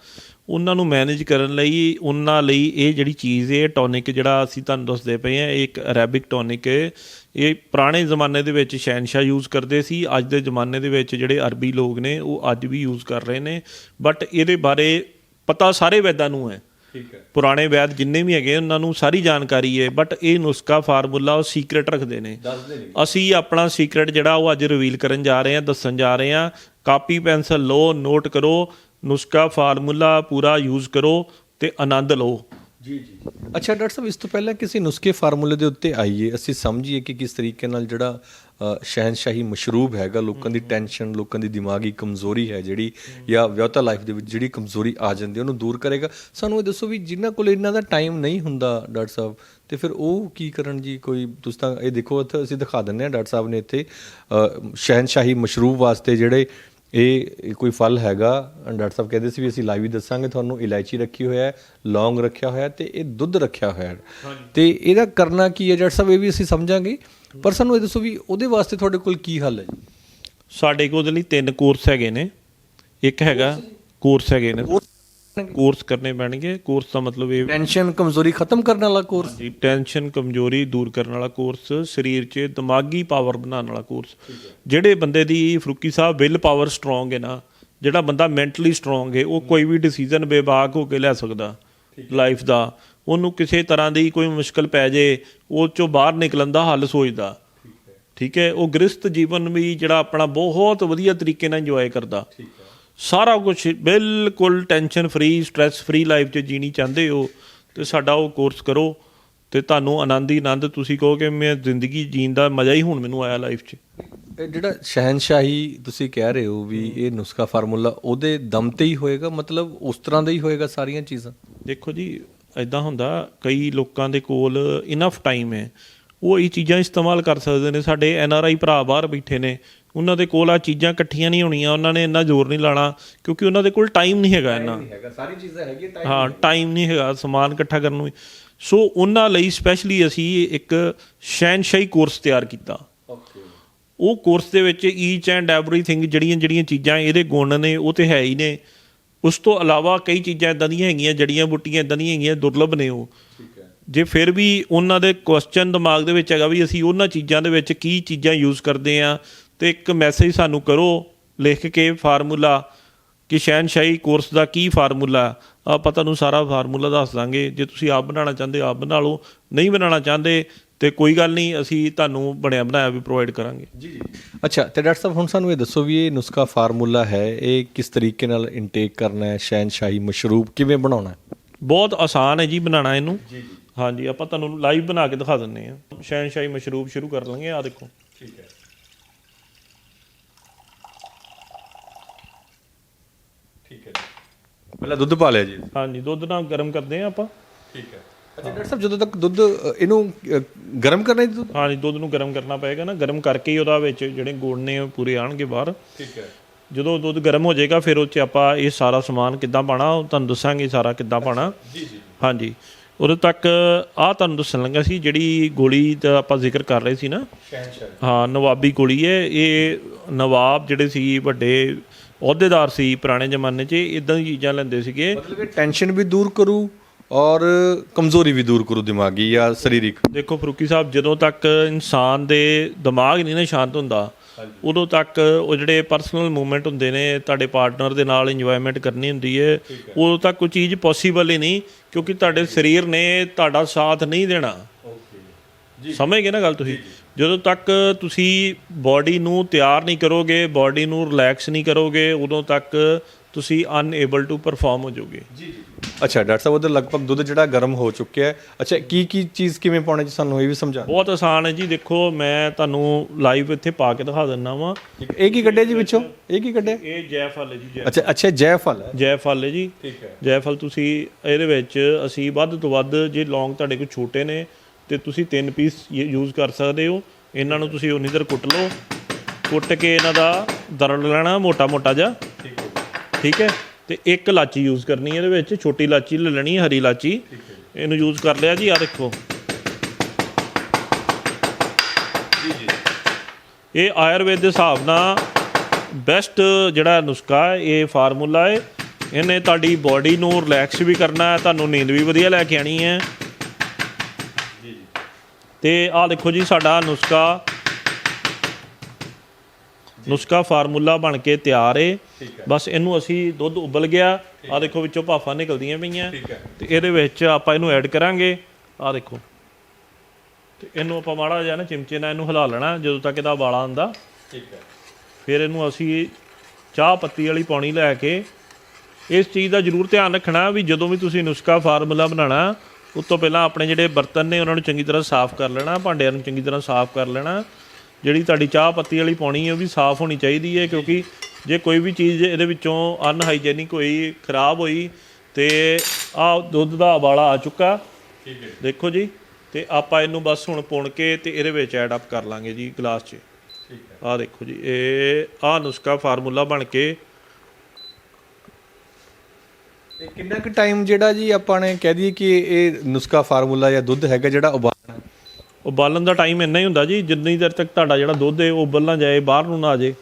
ਉਹਨਾਂ ਨੂੰ ਮੈਨੇਜ ਕਰਨ ਲਈ ਉਹਨਾਂ ਲਈ ਇਹ ਜਿਹੜੀ ਚੀਜ਼ ਹੈ ਟੌਨਿਕ ਜਿਹੜਾ ਅਸੀਂ ਤੁਹਾਨੂੰ ਦੱਸਦੇ ਪਏ ਆ ਇਹ ਇੱਕ ਅਰੈਬਿਕ ਟੌਨਿਕ ਹੈ। ਇਹ ਪੁਰਾਣੇ ਜ਼ਮਾਨੇ ਦੇ ਵਿੱਚ ਸ਼ਹਿਨशाह ਯੂਜ਼ ਕਰਦੇ ਸੀ ਅੱਜ ਦੇ ਜ਼ਮਾਨੇ ਦੇ ਵਿੱਚ ਜਿਹੜੇ ਅਰਬੀ ਲੋਕ ਨੇ ਉਹ ਅੱਜ ਵੀ ਯੂਜ਼ ਕਰ ਰਹੇ ਨੇ। ਬਟ ਇਹਦੇ ਬਾਰੇ ਪਤਾ ਸਾਰੇ ਵੈਦਾਂ ਨੂੰ ਹੈ। ਠੀਕ ਹੈ। ਪੁਰਾਣੇ ਵੈਦ ਜਿੰਨੇ ਵੀ ਹੈਗੇ ਉਹਨਾਂ ਨੂੰ ਸਾਰੀ ਜਾਣਕਾਰੀ ਹੈ। ਬਟ ਇਹ ਨੁਸਖਾ ਫਾਰਮੂਲਾ ਉਹ ਸੀਕ੍ਰੇਟ ਰੱਖਦੇ ਨੇ। ਦੱਸਦੇ ਨੇ ਅਸੀਂ ਆਪਣਾ ਸੀਕ੍ਰੇਟ ਜਿਹੜਾ ਉਹ ਅੱਜ ਰਿਵੀਲ ਕਰਨ ਜਾ ਰਹੇ ਹਾਂ ਦੱਸਣ ਜਾ ਰਹੇ ਹਾਂ। ਕਾਪੀ ਪੈਨਸਲ ਲਓ ਨੋਟ ਕਰੋ। ਨੁਸਖਾ ਫਾਰਮੂਲਾ ਪੂਰਾ ਯੂਜ਼ ਕਰੋ ਤੇ ਆਨੰਦ ਲਓ। ਜੀ ਜੀ ਅੱਛਾ ਡਾਕਟਰ ਸਾਹਿਬ ਇਸ ਤੋਂ ਪਹਿਲਾਂ ਕਿਸੇ ਨੁਸਖੇ ਫਾਰਮੂਲੇ ਦੇ ਉੱਤੇ ਆਈਏ। ਅਸੀਂ ਸਮਝੀਏ ਕਿ ਕਿਸ ਤਰੀਕੇ ਨਾਲ ਜਿਹੜਾ ਸ਼ਹਿਨशाही ਮਸ਼ਰੂਬ ਹੈਗਾ ਲੋਕਾਂ ਦੀ ਟੈਨਸ਼ਨ ਲੋਕਾਂ ਦੀ ਦਿਮਾਗੀ ਕਮਜ਼ੋਰੀ ਹੈ ਜਿਹੜੀ ਜਾਂ ਵਿਆਹਤਾ ਲਾਈਫ ਦੇ ਵਿੱਚ ਜਿਹੜੀ ਕਮਜ਼ੋਰੀ ਆ ਜਾਂਦੀ ਉਹਨੂੰ ਦੂਰ ਕਰੇਗਾ। ਸਾਨੂੰ ਇਹ ਦੱਸੋ ਵੀ ਜਿਨ੍ਹਾਂ ਕੋਲ ਇੰਨਾ ਦਾ ਟਾਈਮ ਨਹੀਂ ਹੁੰਦਾ ਡਾਕਟਰ ਸਾਹਿਬ ਤੇ ਫਿਰ ਉਹ ਕੀ ਕਰਨ ਜੀ? ਕੋਈ ਤੁਸੀਂ ਤਾਂ ਇਹ ਦੇਖੋ ਇੱਥੇ ਅਸੀਂ ਦਿਖਾ ਦਿੰਨੇ ਆ ਡਾਕਟਰ ਸਾਹਿਬ ਨੇ ਇੱਥੇ ਸ਼ਹਿਨशाही ਮਸ਼ਰੂਬ ਵਾਸਤੇ ਜਿਹੜੇ ਇਹ ਕੋਈ ਫਲ ਹੈਗਾ? ਡਾਕਟਰ ਸਾਹਿਬ ਕਹਿੰਦੇ ਸੀ ਵੀ ਅਸੀਂ ਲਾਈਵ ਹੀ ਦੱਸਾਂਗੇ ਤੁਹਾਨੂੰ ਇਲਾਇਚੀ ਰੱਖੀ ਹੋਇਆ ਹੈ ਲੌਂਗ ਰੱਖਿਆ ਹੋਇਆ ਹੈ ਤੇ ਇਹ ਦੁੱਧ ਰੱਖਿਆ ਹੋਇਆ ਹੈ। ਤੇ ਇਹਦਾ ਕਰਨਾ ਕੀ ਹੈ? ਡਾਕਟਰ ਸਾਹਿਬ ਇਹ ਵੀ ਅਸੀਂ ਸਮਝਾਂਗੇ। ਪਰ ਸਾਨੂੰ ਇਹ ਦੱਸੋ ਵੀ ਉਹਦੇ ਵਾਸਤੇ ਤੁਹਾਡੇ ਕੋਲ ਕੀ ਹੱਲ ਹੈ? ਸਾਡੇ ਕੋਲ ਉਹਦੇ ਲਈ ਤਿੰਨ ਕੋਰਸ ਹੈਗੇ ਨੇ। ਇੱਕ ਹੈਗਾ ਕੋਰਸ ਹੈਗੇ ਨੇ। ਕੋਰਸ ਕਰਨੇ ਪੈਣਗੇ। ਕੋਰਸ ਦਾ ਮਤਲਬ ਇਹ ਟੈਨਸ਼ਨ ਕਮਜ਼ੋਰੀ ਖਤਮ ਕਰਨ ਵਾਲਾ ਕੋਰਸ? ਜੀ ਟੈਨਸ਼ਨ ਕਮਜ਼ੋਰੀ ਦੂਰ ਕਰਨ ਵਾਲਾ ਕੋਰਸ ਸਰੀਰ 'ਚ ਦਿਮਾਗੀ ਪਾਵਰ ਬਣਾਉਣ ਵਾਲਾ ਕੋਰਸ। ਜਿਹੜੇ ਬੰਦੇ ਦੀ Farooqui Sahib will power strong ਹੈ ਨਾ ਜਿਹੜਾ ਬੰਦਾ ਮੈਂਟਲੀ ਸਟਰੋਂਗ ਹੈ ਉਹ ਕੋਈ ਵੀ ਡਿਸੀਜਨ ਬੇਬਾਕ ਹੋ ਕੇ ਲੈ ਸਕਦਾ ਲਾਈਫ ਦਾ। ਉਹਨੂੰ ਕਿਸੇ ਤਰ੍ਹਾਂ ਦੀ ਕੋਈ ਮੁਸ਼ਕਲ ਪੈ ਜੇ ਉਹ ਚੋਂ ਬਾਹਰ ਨਿਕਲਣ ਦਾ ਹੱਲ ਸੋਚਦਾ। ਠੀਕ ਹੈ। ਉਹ ਗ੍ਰਸਤ ਜੀਵਨ ਵੀ ਜਿਹੜਾ ਆਪਣਾ ਬਹੁਤ ਵਧੀਆ ਤਰੀਕੇ ਨਾਲ ਇੰਜੋਏ ਕਰਦਾ। ਸਾਰਾ ਕੁਝ ਬਿਲਕੁਲ tension free stress free life 'ਚ ਜੀਣੀ ਚਾਹੁੰਦੇ ਹੋ ਤੇ ਸਾਡਾ ਉਹ ਕੋਰਸ ਕਰੋ। ਤੇ ਤੁਹਾਨੂੰ ਆਨੰਦ ਹੀ ਆਨੰਦ ਤੁਸੀਂ ਕਹੋਗੇ ਮੈਂ ਜ਼ਿੰਦਗੀ ਜੀਣ ਦਾ ਮਜ਼ਾ ਹੀ ਹੁਣ ਮੈਨੂੰ ਆਇਆ ਲਾਈਫ 'ਚ। ਇਹ ਜਿਹੜਾ ਸ਼ਹਿਨਸ਼ਾਹੀ ਤੁਸੀਂ ਕਹਿ ਰਹੇ ਹੋ ਵੀ ਇਹ ਨੁਸਖਾ ਫਾਰਮੂਲਾ ਉਹਦੇ ਦਮ ਤੇ ਹੀ ਹੋਏਗਾ? ਮਤਲਬ ਉਸ ਤਰ੍ਹਾਂ ਦਾ ਹੀ ਹੋਏਗਾ ਸਾਰੀਆਂ ਚੀਜ਼ਾਂ? ਦੇਖੋ ਜੀ ਐਦਾਂ ਹੁੰਦਾ ਕਈ ਲੋਕਾਂ ਦੇ ਕੋਲ ਇਨਫ ਟਾਈਮ ਹੈ। ਉਹ ਇਹ ਚੀਜ਼ਾਂ ਇਸਤੇਮਾਲ ਕਰ ਸਕਦੇ ਨੇ ਸਾਡੇ ਐਨ ਆਰ ਆਈ ਭਰਾ ਬਾਹਰ ਬੈਠੇ ਨੇ। ਉਹਨਾਂ ਦੇ ਕੋਲ ਆ ਚੀਜ਼ਾਂ ਇਕੱਠੀਆਂ ਨਹੀਂ ਹੋਣੀਆਂ ਉਹਨਾਂ ਨੇ ਇੰਨਾ ਜ਼ੋਰ ਨਹੀਂ ਲਾਣਾ ਕਿਉਂਕਿ ਉਹਨਾਂ ਦੇ ਕੋਲ ਟਾਈਮ ਨਹੀਂ ਹੈਗਾ ਇੰਨਾ। ਹੈਗਾ ਸਾਰੀ ਚੀਜ਼ਾਂ ਹੈਗੀਆਂ ਹਾਂ ਟਾਈਮ ਨਹੀਂ ਹੈਗਾ ਸਮਾਨ ਇਕੱਠਾ ਕਰਨ ਨੂੰ। ਸੋ ਉਹਨਾਂ ਲਈ ਸਪੈਸ਼ਲੀ ਅਸੀਂ ਇੱਕ ਸ਼ੈਨਸ਼ਾਹੀ ਕੋਰਸ ਤਿਆਰ ਕੀਤਾ। ਓਕੇ ਉਹ ਕੋਰਸ ਦੇ ਵਿੱਚ ਈਚ ਐਂਡ ਐਵਰੀਥਿੰਗ ਜਿਹੜੀਆਂ ਜਿਹੜੀਆਂ ਚੀਜ਼ਾਂ ਇਹਦੇ ਗੁਣ ਨੇ ਉਹ ਤੇ ਹੈ ਹੀ ਨੇ। ਉਸ ਤੋਂ ਇਲਾਵਾ ਕਈ ਚੀਜ਼ਾਂ ਇਦਾਂ ਦੀਆਂ ਹੈਗੀਆਂ ਜੜੀਆਂ ਬੂਟੀਆਂ ਇਦਾਂ ਦੀਆਂ ਹੈਗੀਆਂ ਦੁਰਲਭ ਨੇ ਉਹ। ਜੇ ਫਿਰ ਵੀ ਉਹਨਾਂ ਦੇ ਕੁਐਸਚਨ ਦਿਮਾਗ ਦੇ ਵਿੱਚ ਹੈਗਾ ਵੀ ਅਸੀਂ ਉਹਨਾਂ ਚੀਜ਼ਾਂ ਦੇ ਵਿੱਚ ਕੀ ਚੀਜ਼ਾਂ ਯੂਜ਼ ਕਰਦੇ ਆ ਤੇ ਇੱਕ ਮੈਸੇਜ ਸਾਨੂੰ ਕਰੋ ਲਿਖ ਕੇ ਫਾਰਮੂਲਾ ਕਿ ਸ਼ਹਿਨਸ਼ਾਹੀ ਕੋਰਸ ਦਾ ਕੀ ਫਾਰਮੂਲਾ? ਆਪਾਂ ਤੁਹਾਨੂੰ ਸਾਰਾ ਫਾਰਮੂਲਾ ਦੱਸ ਦਾਂਗੇ। ਜੇ ਤੁਸੀਂ ਆਪ ਬਣਾਉਣਾ ਚਾਹੁੰਦੇ ਆਪ ਬਣਾ ਲਓ। ਨਹੀਂ ਬਣਾਉਣਾ ਚਾਹੁੰਦੇ ਤੇ ਕੋਈ ਗੱਲ ਨਹੀਂ ਅਸੀਂ ਤੁਹਾਨੂੰ ਬਣਿਆ ਬਣਾਇਆ ਵੀ ਪ੍ਰੋਵਾਈਡ ਕਰਾਂਗੇ। ਜੀ ਜੀ। ਅੱਛਾ ਤੇ ਡਾਕਟਰ ਸਾਹਿਬ ਹੁਣ ਸਾਨੂੰ ਇਹ ਦੱਸੋ ਵੀ ਇਹ ਨੁਸਖਾ ਫਾਰਮੂਲਾ ਹੈ ਇਹ ਕਿਸ ਤਰੀਕੇ ਨਾਲ ਇਨਟੇਕ ਕਰਨਾ ਹੈ ਸ਼ਹਿਨਸ਼ਾਹੀ ਮਸ਼ਰੂਬ ਕਿਵੇਂ ਬਣਾਉਣਾ ਹੈ? ਬਹੁਤ ਆਸਾਨ ਹੈ ਜੀ ਬਣਾਉਣਾ ਇਹਨੂੰ। ਜੀ ਜੀ। ਹਾਂਜੀ ਆਪਾਂ ਤੁਹਾਨੂੰ ਲਾਈਵ ਬਣਾ ਕੇ ਦਿਖਾ ਦਿੰਨੇ ਆ ਸ਼ਹਿਨਸ਼ਾਹੀ ਮਸ਼ਰੂਬ ਸ਼ੁਰੂ ਕਰ ਲਾਂਗੇ ਆ ਦੇਖੋ ਠੀਕ ਹੈ ਠੀਕ ਹੈ ਪਹਿਲਾਂ ਦੁੱਧ ਪਾ ਲਿਆ ਜੀ। ਹਾਂਜੀ ਦੁੱਧ ਨਾਲ ਗਰਮ ਕਰਦੇ ਆ ਆਪਾਂ। ਠੀਕ ਹੈ। ਅੱਛਾ ਡਾਕਟਰ ਸਾਹਿਬ ਜਦੋਂ ਤੱਕ ਦੁੱਧ ਅ, ਇਹਨੂੰ ਅ, ਗਰਮ ਕਰਨਾ ਹੈ ਜੀ ਦੁੱਧ? ਹਾਂਜੀ ਦੁੱਧ ਨੂੰ ਗਰਮ ਕਰਨਾ ਪਏਗਾ ਨਾ। ਗਰਮ ਕਰਕੇ ਹੀ ਉਹਦਾ ਵਿੱਚ ਜਿਹੜੇ ਗੁਣ ਨੇ ਉਹ ਪੂਰੇ ਆਣਗੇ ਬਾਹਰ। ਠੀਕ ਹੈ। ਜਦੋਂ ਦੁੱਧ ਗਰਮ ਹੋ ਜਾਏਗਾ ਫਿਰ ਉਹ 'ਚ ਆਪਾਂ ਇਹ ਸਾਰਾ ਸਮਾਨ ਕਿੱਦਾਂ ਪਾਣਾ ਉਹ ਤੁਹਾਨੂੰ ਦੱਸਾਂਗੇ ਸਾਰਾ ਕਿੱਦਾਂ ਪਾਣਾ ਜੀ ਜੀ। ਹਾਂਜੀ। ਉਦੋਂ ਤੱਕ ਆ ਤੁਹਾਨੂੰ ਦੱਸਣ ਲੱਗਾ ਸੀ ਜਿਹੜੀ ਗੋਲੀ ਦਾ ਆਪਾਂ ਜ਼ਿਕਰ ਕਰ ਰਹੇ ਸੀ ਨਾ। ਸ਼ਹਿਨਸ਼ਾਹੀ। ਹਾਂ ਨਵਾਬੀ ਗੋਲੀ ਹੈ। ਇਹ ਨਵਾਬ ਜਿਹੜੇ ਸੀ ਵੱਡੇ ਅਹੁਦੇਦਾਰ ਸੀ ਪੁਰਾਣੇ ਜ਼ਮਾਨੇ 'ਚ ਇਦਾਂ ਦੀ ਚੀਜ਼ਾਂ ਲੈਂਦੇ ਸੀਗੇ। ਮਤਲਬ ਇਹ ਟੈਨਸ਼ਨ ਵੀ ਦੂਰ ਕਰੂ ਔਰ ਕਮਜ਼ੋਰੀ ਵੀ ਦੂਰ ਕਰੂ ਦਿਮਾਗੀ ਜਾਂ ਸਰੀਰਕ। ਦੇਖੋ ਫਰੂਕੀ ਸਾਹਿਬ ਜਦੋਂ ਤੱਕ ਇਨਸਾਨ ਦੇ ਦਿਮਾਗ ਨਹੀਂ ਨਾ ਸ਼ਾਂਤ ਹੁੰਦਾ ਉਦੋਂ ਤੱਕ ਉਹ ਜਿਹੜੇ ਪਰਸਨਲ ਮੂਵਮੈਂਟ ਹੁੰਦੇ ਨੇ ਤੁਹਾਡੇ ਪਾਰਟਨਰ ਦੇ ਨਾਲ ਇੰਜੋਇਮੈਂਟ ਕਰਨੀ ਹੁੰਦੀ ਹੈ। ਉਦੋਂ ਤੱਕ ਕੋਈ ਚੀਜ਼ ਪੋਸੀਬਲ ਹੀ ਨਹੀਂ ਕਿਉਂਕਿ ਤੁਹਾਡੇ ਸਰੀਰ ਨੇ ਤੁਹਾਡਾ ਸਾਥ ਨਹੀਂ ਦੇਣਾ। ਸਮਝ ਗਏ ਨਾ ਗੱਲ ਤੁਸੀਂ? ਜਦੋਂ ਤੱਕ ਤੁਸੀਂ ਬਾਡੀ ਨੂੰ ਤਿਆਰ ਨਹੀਂ ਕਰੋਗੇ ਬਾਡੀ ਨੂੰ ਰਿਲੈਕਸ ਨਹੀਂ ਕਰੋਗੇ ਉਦੋਂ ਤੱਕ ਤੁਸੀਂ ਅਨਏਬਲ ਟੂ ਪਰਫਾਰਮ ਹੋ ਜਾਓਗੇ। ਜੀ ਜੀ। ਅੱਛਾ ਡਾਕਟਰ ਸਾਹਿਬ ਉਹਦਾ ਲਗਭਗ ਦੁੱਧ ਜਿਹੜਾ ਗਰਮ ਹੋ ਚੁੱਕਿਆ ਹੈ। ਅੱਛਾ ਕੀ ਕੀ ਚੀਜ਼ ਕਿਵੇਂ ਪਾਉਣੀ ਜੀ ਸਾਨੂੰ ਇਹ ਵੀ ਸਮਝਾ। ਬਹੁਤ ਆਸਾਨ ਹੈ ਜੀ ਦੇਖੋ ਮੈਂ ਤੁਹਾਨੂੰ ਲਾਈਵ ਇੱਥੇ ਪਾ ਕੇ ਦਿਖਾ ਦਿੰਦਾ ਵਾਂ। ਇਹ ਕੀ ਕੱਢਿਆ ਜੀ ਵਿੱਚੋਂ? ਇਹ ਕੀ ਕੱਢਿਆ? ਇਹ ਜੈਫਲ ਹੈ ਜੀ ਜੈ ਅੱਛਾ ਅੱਛਾ ਜੈਫਲ ਹੈ। ਜੈਫਲ ਹੈ ਜੀ। ਠੀਕ ਹੈ। ਜੈਫਲ ਤੁਸੀਂ ਇਹਦੇ ਵਿੱਚ ਅਸੀਂ ਵੱਧ ਤੋਂ ਵੱਧ ਜੇ ਲੌਂਗ ਤੁਹਾਡੇ ਕੋਲ ਛੋਟੇ ਨੇ ਤੇ ਤੁਸੀਂ ਤਿੰਨ ਪੀਸ ਯੂਜ਼ ਕਰ ਸਕਦੇ ਹੋ। ਇਹਨਾਂ ਨੂੰ ਤੁਸੀਂ ਉਨੀ ਦਰ ਕੁੱਟ ਲਓ। ਕੁੱਟ ਕੇ ਇਹਨਾਂ ਦਾ ਦਰੜ ਲੈਣਾ ਮੋਟਾ ਮੋਟਾ ਜਿਹਾ। ਠੀਕ ਹੈ? ਠੀਕ ਤੇ ਇੱਕ ਇਲਾਚੀ ਯੂਜ਼ ਕਰਨੀ ਹੈ ਇਹਦੇ ਵਿੱਚ। ਛੋਟੀ ਇਲਾਚੀ ਲੈ ਲੈਣੀ ਹੈ, ਹਰੀ ਇਲਾਚੀ ਇਹਨੂੰ ਯੂਜ਼ ਕਰ ਲਿਆ ਜੀ ਆ ਦੇਖੋ। ਜੀ ਜੀ ਇਹ ਆਯੁਰਵੇਦ ਦੇ ਹਿਸਾਬ ਨਾਲ ਬੈਸਟ ਜਿਹੜਾ ਨੁਸਖਾ ਹੈ, ਇਹ ਫਾਰਮੂਲਾ ਹੈ। ਇਹਨੇ ਤੁਹਾਡੀ ਬਾਡੀ ਨੂੰ ਰਿਲੈਕਸ ਵੀ ਕਰਨਾ ਹੈ, ਤੁਹਾਨੂੰ ਨੀਂਦ ਵੀ ਵਧੀਆ ਲੈ ਕੇ ਆਣੀ ਹੈ। ਤੇ ਆਹ ਦੇਖੋ ਜੀ ਸਾਡਾ ਨੁਸਖਾ। ਨੁਸਖਾ ਫਾਰਮੂਲਾ ਬਣ ਕੇ ਤਿਆਰ ਏ। ਬਸ ਇਹਨੂੰ ਅਸੀਂ ਦੁੱਧ ਉਬਲ ਗਿਆ। ਆਹ ਦੇਖੋ ਵਿੱਚੋਂ ਭਾਫਾਂ ਨਿਕਲਦੀਆਂ ਪਈਆਂ। ਤੇ ਇਹਦੇ ਵਿੱਚ ਆਪਾਂ ਇਹਨੂੰ ਐਡ ਕਰਾਂਗੇ। ਆਹ ਦੇਖੋ। ਤੇ ਇਹਨੂੰ ਆਪਾਂ ਮਾੜਾ ਜਿਹਾ ਨਾ ਚਿਮਚੇ ਨਾਲ ਇਹਨੂੰ ਹਿਲਾ ਲੈਣਾ ਜਦੋਂ ਤੱਕ ਇਹਦਾ ਠੀਕ ਹੈ। ਫਿਰ ਇਹਨੂੰ ਅਸੀਂ ਚਾਹ ਪੱਤੀ ਵਾਲੀ ਪਾਣੀ ਲੈ ਕੇ ਇਸ ਚੀਜ਼ ਦਾ ਜ਼ਰੂਰ ਧਿਆਨ ਰੱਖਣਾ ਵੀ ਜਦੋਂ ਵੀ ਤੁਸੀਂ ਨੁਸਖਾ ਫਾਰਮੂਲਾ ਬਣਾਉਣਾ ਉਸ ਤੋਂ ਪਹਿਲਾਂ ਆਪਣੇ ਜਿਹੜੇ ਬਰਤਨ ਨੇ ਉਹਨਾਂ ਨੂੰ ਚੰਗੀ ਤਰ੍ਹਾਂ ਸਾਫ਼ ਕਰ ਲੈਣਾ ਭਾਂਡਿਆਂ ਨੂੰ ਚੰਗੀ ਤਰ੍ਹਾਂ ਸਾਫ਼ ਕਰ ਲੈਣਾ। ਜਿਹੜੀ ਤੁਹਾਡੀ ਚਾਹ ਪੱਤੀ ਵਾਲੀ ਪਾਣੀ ਹੈ ਉਹ ਵੀ ਸਾਫ਼ ਹੋਣੀ ਚਾਹੀਦੀ ਹੈ ਕਿਉਂਕਿ ਜੇ ਕੋਈ ਵੀ ਚੀਜ਼ ਇਹਦੇ ਵਿੱਚੋਂ ਅਨਹਾਈਜੈਨਿਕ ਹੋਈ ਖਰਾਬ ਹੋਈ ਤੇ ਆ ਦੁੱਧ ਦਾ ਉਬਾਲਾ ਆ ਚੁੱਕਾ। ਠੀਕ ਹੈ ਦੇਖੋ ਜੀ ਤੇ ਆਪਾਂ ਇਹਨੂੰ ਬਸ ਹੁਣ ਪੁਣ ਕੇ ਤੇ ਇਹਦੇ ਵਿੱਚ ਐਡ ਅਪ ਕਰ ਲਾਂਗੇ ਜੀ ਗਲਾਸ 'ਚ। ਠੀਕ ਹੈ। ਆਹ ਦੇਖੋ ਜੀ ਇਹ ਆਹ ਨੁਸਖਾ ਫਾਰਮੂਲਾ ਬਣ ਕੇ ਇਹ ਕਿੰਨਾ ਕੁ ਟਾਈਮ ਜਿਹੜਾ ਜੀ ਆਪਾਂ ਨੇ ਕਹਿ ਦਈਏ ਕਿ ਇਹ ਨੁਸਖਾ ਫਾਰਮੂਲਾ ਜਾਂ ਦੁੱਧ ਹੈਗਾ ਜਿਹੜਾ ਉਬਾਲਣਾ? ਉਬਾਲਣ ਦਾ ਟਾਈਮ ਇੰਨਾ ਹੀ ਹੁੰਦਾ ਜੀ ਜਿੰਨੀ ਦੇਰ ਤੱਕ ਤੁਹਾਡਾ ਜਿਹੜਾ ਦੁੱਧ ਹੈ ਉਹ ਉਬਲਣਾ ਜਾਏ ਬਾਹਰ ਨੂੰ ਨਾ ਆ ਜੇ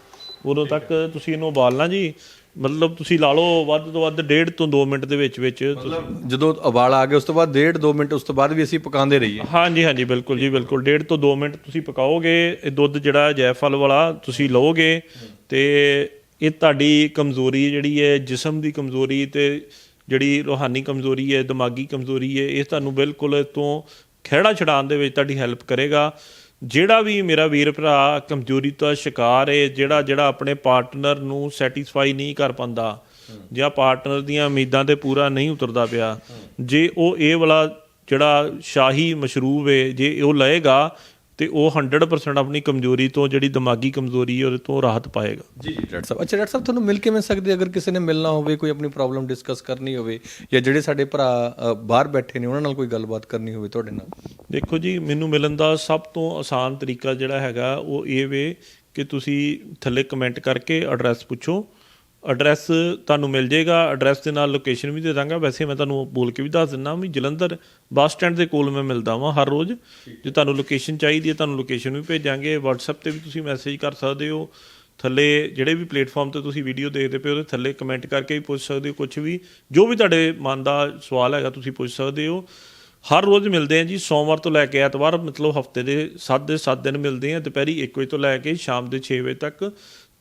ਉਦੋਂ ਤੱਕ ਤੁਸੀਂ ਇਹਨੂੰ ਉਬਾਲਣਾ ਜੀ। ਮਤਲਬ ਤੁਸੀਂ ਲਾ ਲਓ ਵੱਧ ਤੋਂ ਵੱਧ ਡੇਢ ਤੋਂ 2 ਮਿੰਟ ਦੇ ਵਿੱਚ ਵਿੱਚ ਤੁਸੀਂ ਜਦੋਂ ਉਬਾਲ ਆ ਗਿਆ ਉਸ ਤੋਂ ਬਾਅਦ ਡੇਢ 2 ਮਿੰਟ ਉਸ ਤੋਂ ਬਾਅਦ ਵੀ ਅਸੀਂ ਪਕਾਉਂਦੇ ਰਹੀਏ? ਹਾਂਜੀ ਹਾਂਜੀ ਬਿਲਕੁਲ ਜੀ ਬਿਲਕੁਲ। ਡੇਢ ਤੋਂ 2 ਮਿੰਟ ਤੁਸੀਂ ਪਕਾਓਗੇ ਇਹ ਦੁੱਧ ਜਿਹੜਾ ਜੈਫਲ ਵਾਲਾ ਤੁਸੀਂ ਲਓਗੇ ਤੇ ਇਹ ਤੁਹਾਡੀ ਕਮਜ਼ੋਰੀ ਜਿਹੜੀ ਹੈ ਜਿਸਮ ਦੀ ਕਮਜ਼ੋਰੀ ਤੇ ਜਿਹੜੀ ਰੋਹਾਨੀ ਕਮਜ਼ੋਰੀ ਹੈ, ਦਿਮਾਗੀ ਕਮਜ਼ੋਰੀ ਹੈ, ਇਹ ਤੁਹਾਨੂੰ ਬਿਲਕੁਲ ਤੋਂ ਖਿਹੜਾ ਛਡਾਉਣ ਦੇ ਵਿੱਚ ਤੁਹਾਡੀ ਹੈਲਪ ਕਰੇਗਾ। ਜਿਹੜਾ ਵੀ ਮੇਰਾ ਵੀਰ ਭਰਾ ਕਮਜ਼ੋਰੀ ਦਾ ਸ਼ਿਕਾਰ ਹੈ, ਜਿਹੜਾ ਜਿਹੜਾ ਆਪਣੇ ਪਾਰਟਨਰ ਨੂੰ ਸੈਟੀਸਫਾਈ ਨਹੀਂ ਕਰ ਪਾਉਂਦਾ ਜਾਂ ਪਾਰਟਨਰ ਦੀਆਂ ਉਮੀਦਾਂ ਤੇ ਪੂਰਾ ਨਹੀਂ ਉਤਰਦਾ ਪਿਆ, ਜੇ ਉਹ ਇਹ ਵਾਲਾ ਜਿਹੜਾ ਸ਼ਾਹੀ ਮਸ਼ਰੂਬ ਹੈ, ਜੇ ਉਹ ਲਏਗਾ ਤੇ ਉਹ 100% ਆਪਣੀ ਕਮਜ਼ੋਰੀ ਤੋਂ ਜਿਹੜੀ ਦਿਮਾਗੀ ਕਮਜ਼ੋਰੀ ਹੈ ਉਹਦੇ ਤੋਂ ਰਾਹਤ ਪਾਏਗਾ। ਜੀ ਜੀ ਡਾਕਟਰ ਸਾਹਿਬ। ਅੱਛਾ ਡਾਕਟਰ ਸਾਹਿਬ ਤੁਹਾਨੂੰ ਮਿਲ ਕਿਵੇਂ ਸਕਦੇ? ਅਗਰ ਕਿਸੇ ਨੇ ਮਿਲਣਾ ਹੋਵੇ ਕੋਈ ਆਪਣੀ ਪ੍ਰੋਬਲਮ ਡਿਸਕਸ ਕਰਨੀ ਹੋਵੇ ਜਾਂ ਜਿਹੜੇ ਸਾਡੇ ਭਰਾ ਬਾਹਰ ਬੈਠੇ ਨੇ ਉਹਨਾਂ ਨਾਲ ਕੋਈ ਗੱਲਬਾਤ ਕਰਨੀ ਹੋਵੇ ਤੁਹਾਡੇ ਨਾਲ? ਦੇਖੋ ਜੀ ਮੈਨੂੰ ਮਿਲਣ ਦਾ ਸਭ ਤੋਂ ਆਸਾਨ ਤਰੀਕਾ ਜਿਹੜਾ ਹੈਗਾ ਉਹ ਇਹ ਵੇ ਕਿ ਤੁਸੀਂ ਥੱਲੇ ਕਮੈਂਟ ਕਰਕੇ ਐਡਰੈਸ ਪੁੱਛੋ ਐਡਰੈਸ ਤੁਹਾਨੂੰ ਮਿਲ ਜਾਏਗਾ ਐਡਰੈਸ ਦੇ ਨਾਲ ਲੋਕੇਸ਼ਨ ਵੀ ਦੇ ਦਾਂਗਾ। ਵੈਸੇ ਮੈਂ ਤੁਹਾਨੂੰ ਬੋਲ ਕੇ ਵੀ ਦੱਸ ਦਿੰਦਾ ਵੀ ਜਲੰਧਰ ਬੱਸ ਸਟੈਂਡ ਦੇ ਕੋਲ ਮੈਂ ਮਿਲਦਾ ਵਾਂ ਹਰ ਰੋਜ਼। ਜੇ ਤੁਹਾਨੂੰ ਲੋਕੇਸ਼ਨ ਚਾਹੀਦੀ ਹੈ ਤੁਹਾਨੂੰ ਲੋਕੇਸ਼ਨ ਵੀ ਭੇਜਾਂਗੇ। WhatsApp ਤੇ ਵੀ ਤੁਸੀਂ ਮੈਸੇਜ ਕਰ ਸਕਦੇ ਹੋ। ਥੱਲੇ ਜਿਹੜੇ ਵੀ ਪਲੇਟਫਾਰਮ ਤੇ ਤੁਸੀਂ ਵੀਡੀਓ ਦੇਖਦੇ ਪਏ ਉਹਦੇ ਥੱਲੇ ਕਮੈਂਟ ਕਰਕੇ ਵੀ ਪੁੱਛ ਸਕਦੇ ਹੋ ਕੁਝ ਵੀ। ਜੋ ਵੀ ਤੁਹਾਡੇ ਮਨ ਦਾ ਸਵਾਲ ਹੈਗਾ ਤੁਸੀਂ ਪੁੱਛ ਸਕਦੇ ਹੋ। ਹਰ ਰੋਜ਼ ਮਿਲਦੇ ਆ ਜੀ ਸੋਮਵਾਰ ਤੋਂ ਲੈ ਕੇ ਐਤਵਾਰ ਮਤਲਬ ਹਫ਼ਤੇ ਦੇ 7 ਦੇ 7 ਦਿਨ ਮਿਲਦੇ ਆ। ਦੁਪਹਿਰੀ 1 ਵਜੇ ਤੋਂ ਲੈ ਕੇ ਸ਼ਾਮ ਦੇ 6 ਵਜੇ ਤੱਕ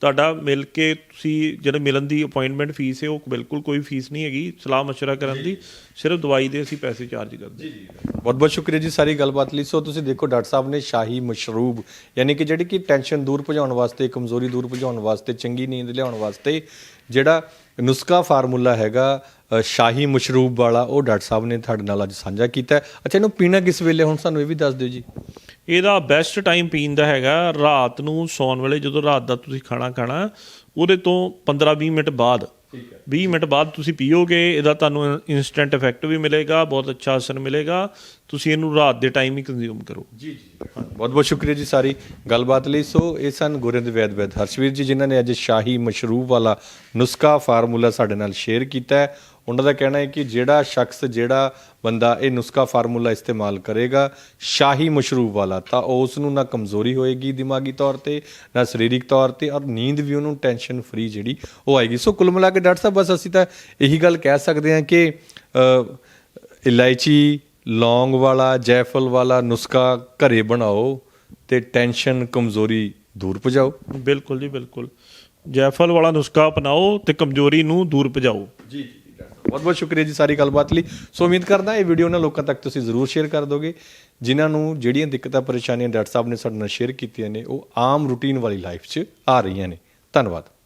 ਤੁਹਾਡਾ ਮਿਲ ਕੇ ਤੁਸੀਂ ਜਿਹੜਾ ਮਿਲਣ ਦੀ ਅਪਾਇੰਟਮੈਂਟ ਫੀਸ ਹੈ ਉਹ ਬਿਲਕੁਲ ਕੋਈ ਫੀਸ ਨਹੀਂ ਹੈਗੀ ਸਲਾਹ ਮਸ਼ਵਰਾ ਕਰਨ ਦੀ ਸਿਰਫ ਦਵਾਈ ਦੇ ਅਸੀਂ ਪੈਸੇ ਚਾਰਜ ਕਰਦੇ ਹਾਂ। ਬਹੁਤ ਬਹੁਤ ਸ਼ੁਕਰੀਆ ਜੀ ਸਾਰੀ ਗੱਲਬਾਤ ਲਈ। ਸੋ ਤੁਸੀਂ ਦੇਖੋ ਡਾਕਟਰ ਸਾਹਿਬ ਨੇ ਸ਼ਾਹੀ ਮਸ਼ਰੂਬ ਯਾਨੀ ਕਿ ਜਿਹੜੀ ਕਿ ਟੈਨਸ਼ਨ ਦੂਰ ਭਜਾਉਣ ਵਾਸਤੇ ਕਮਜ਼ੋਰੀ ਦੂਰ ਭਜਾਉਣ ਵਾਸਤੇ ਚੰਗੀ ਨੀਂਦ ਲਿਆਉਣ ਵਾਸਤੇ ਜਿਹੜਾ ਨੁਸਖਾ ਫਾਰਮੂਲਾ ਹੈਗਾ ਸ਼ਾਹੀ ਮਸ਼ਰੂਬ ਵਾਲਾ ਉਹ ਡਾਕਟਰ ਸਾਹਿਬ ਨੇ ਤੁਹਾਡੇ ਨਾਲ ਅੱਜ ਸਾਂਝਾ ਕੀਤਾ। ਅੱਛਾ ਇਹਨੂੰ ਪੀਣਾ ਕਿਸ ਵੇਲੇ? ਹੁਣ ਸਾਨੂੰ ਇਹ ਵੀ ਦੱਸ ਦਿਓ ਜੀ। ਇਹਦਾ ਬੈਸਟ ਟਾਈਮ ਪੀਣ ਦਾ ਹੈਗਾ ਰਾਤ ਨੂੰ ਸੌਣ ਵੇਲੇ ਜਦੋਂ ਰਾਤ ਦਾ ਤੁਸੀਂ ਖਾਣਾ ਖਾਣਾ ਉਹਦੇ ਤੋਂ 15-20 ਮਿੰਟ ਬਾਅਦ। 20 ਮਿੰਟ ਬਾਅਦ ਤੁਸੀਂ ਪੀਓਗੇ ਇਹਦਾ ਤੁਹਾਨੂੰ ਇਨਸਟੈਂਟ ਇਫੈਕਟ ਵੀ ਮਿਲੇਗਾ ਬਹੁਤ ਅੱਛਾ ਅਸਰ ਮਿਲੇਗਾ। ਤੁਸੀਂ ਇਹਨੂੰ ਰਾਤ ਦੇ ਟਾਈਮ ਹੀ ਕੰਜ਼ਿਊਮ ਕਰੋ। ਜੀ ਜੀ। ਬਹੁਤ ਬਹੁਤ ਸ਼ੁਕਰੀਆ ਜੀ ਸਾਰੀ ਗੱਲਬਾਤ ਲਈ। ਸੋ ਇਹ ਸਨ ਗੁਰਿੰਦ ਵੈਦ ਵੈਦ। ਹਰਸ਼ਵੀਰ ਜੀ ਜਿਨ੍ਹਾਂ ਨੇ ਅੱਜ ਸ਼ਾਹੀ ਮਸ਼ਰੂਬ ਵਾਲਾ ਨੁਸਖਾ ਫਾਰਮੂਲਾ ਸਾਡੇ ਨਾਲ ਸ਼ੇਅਰ ਕੀਤਾ ਹੈ। ਉਹਨਾਂ ਦਾ ਕਹਿਣਾ ਹੈ ਕਿ ਜਿਹੜਾ ਸ਼ਖਸ ਜਿਹੜਾ ਬੰਦਾ ਇਹ ਨੁਸਖਾ ਫਾਰਮੂਲਾ ਇਸਤੇਮਾਲ ਕਰੇਗਾ ਸ਼ਾਹੀ ਮਸ਼ਰੂਬ ਵਾਲਾ ਤਾਂ ਉਸ ਨੂੰ ਨਾ ਕਮਜ਼ੋਰੀ ਹੋਏਗੀ ਦਿਮਾਗੀ ਤੌਰ ਤੇ ਨਾ ਸਰੀਰਕ ਤੌਰ ਤੇ ਔਰ ਨੀਂਦ ਵੀ ਉਹਨੂੰ ਟੈਨਸ਼ਨ ਫਰੀ ਜਿਹੜੀ ਉਹ ਆਏਗੀ। ਸੋ ਕੁੱਲ ਮਿਲਾ ਕੇ ਡਾਕਟਰ ਸਾਹਿਬ ਬਸ ਅਸੀਂ ਤਾਂ ਇਹੀ ਗੱਲ ਕਹਿ ਸਕਦੇ ਹਾਂ ਕਿ ਇਲਾਇਚੀ ਲੌਂਗ ਵਾਲਾ ਜੈਫਲ ਵਾਲਾ ਨੁਸਖਾ ਘਰੇ ਬਣਾਓ ਤੇ ਟੈਨਸ਼ਨ ਕਮਜ਼ੋਰੀ ਦੂਰ ਭਜਾਓ ਬਿਲਕੁਲ ਜੀ ਬਿਲਕੁਲ। ਜੈਫਲ ਵਾਲਾ ਨੁਸਖਾ ਅਪਣਾਓ ਤੇ ਕਮਜ਼ੋਰੀ ਨੂੰ ਦੂਰ ਭਜਾਓ ਜੀ ਜੀ। ਬਹੁਤ ਬਹੁਤ ਸ਼ੁਕਰੀਆ ਜੀ ਸਾਰੀ ਗੱਲਬਾਤ ਲਈ। ਸੋ ਉਮੀਦ ਕਰਦਾ ਇਹ ਵੀਡੀਓ ਉਹਨਾਂ ਲੋਕਾਂ ਤੱਕ ਤੁਸੀਂ ਜ਼ਰੂਰ ਸ਼ੇਅਰ ਕਰ ਦੋਗੇ। ਜਿਨ੍ਹਾਂ ਨੂੰ ਜਿਹੜੀਆਂ ਦਿੱਕਤਾਂ, ਪਰੇਸ਼ਾਨੀਆਂ ਡਾਕਟਰ ਸਾਹਿਬ ਨੇ ਸਾਡੇ ਨਾਲ ਸ਼ੇਅਰ ਕੀਤੀਆਂ ਨੇ, ਉਹ ਆਮ ਰੂਟੀਨ ਵਾਲੀ ਲਾਈਫ 'ਚ ਆ ਰਹੀਆਂ ਨੇ। ਧੰਨਵਾਦ।